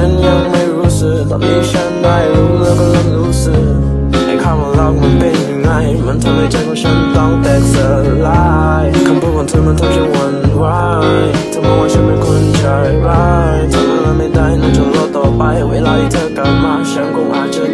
ฉันยังไม่รู้สึกตอนนี้ฉันได้รู้แล้วก็เริ่มรู้สึกไอ้คำว่ารักมันเป็นยังไง มันทำให้ใจของฉันต้องแตกสลายคำพูดของเธอมันทำฉันหวั่นไหวเธอมองว่าฉันเป็นคนใจร้ายทำอะไรไม่ได้นอกจากรอต่อไป เวลาที่เธอกลับมาฉันคงอาจจะ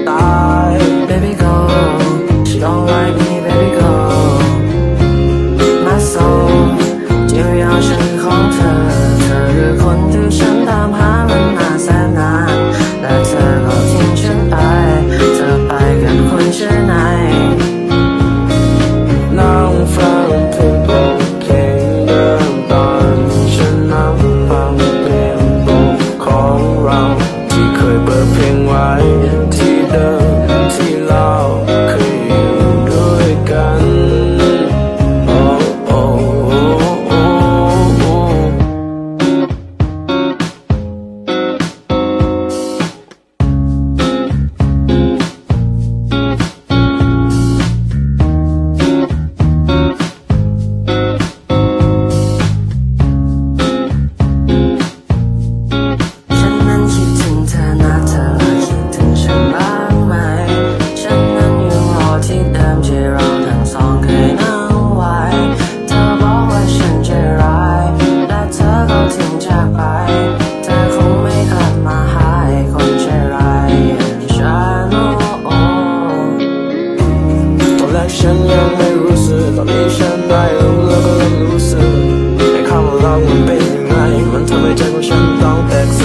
ไอคำว่ารักมันเป็นยังไง มันทำให้ใจของฉันต้องแตกส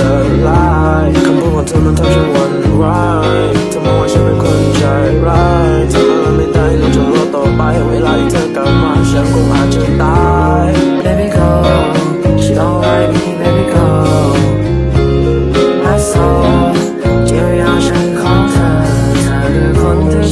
ลายคำพูดของเธอมันทำฉันหวั่นไหวทำเอาฉันเป็นคนใจร้ายถ้าเธอไม่ได้หนูจะรอต่อไป เวลาที่เธอกลับมาฉันคงอาจจะตาย Baby girl she don't like me baby girl my soul 就要ฉันของเธอเธอคือคนที่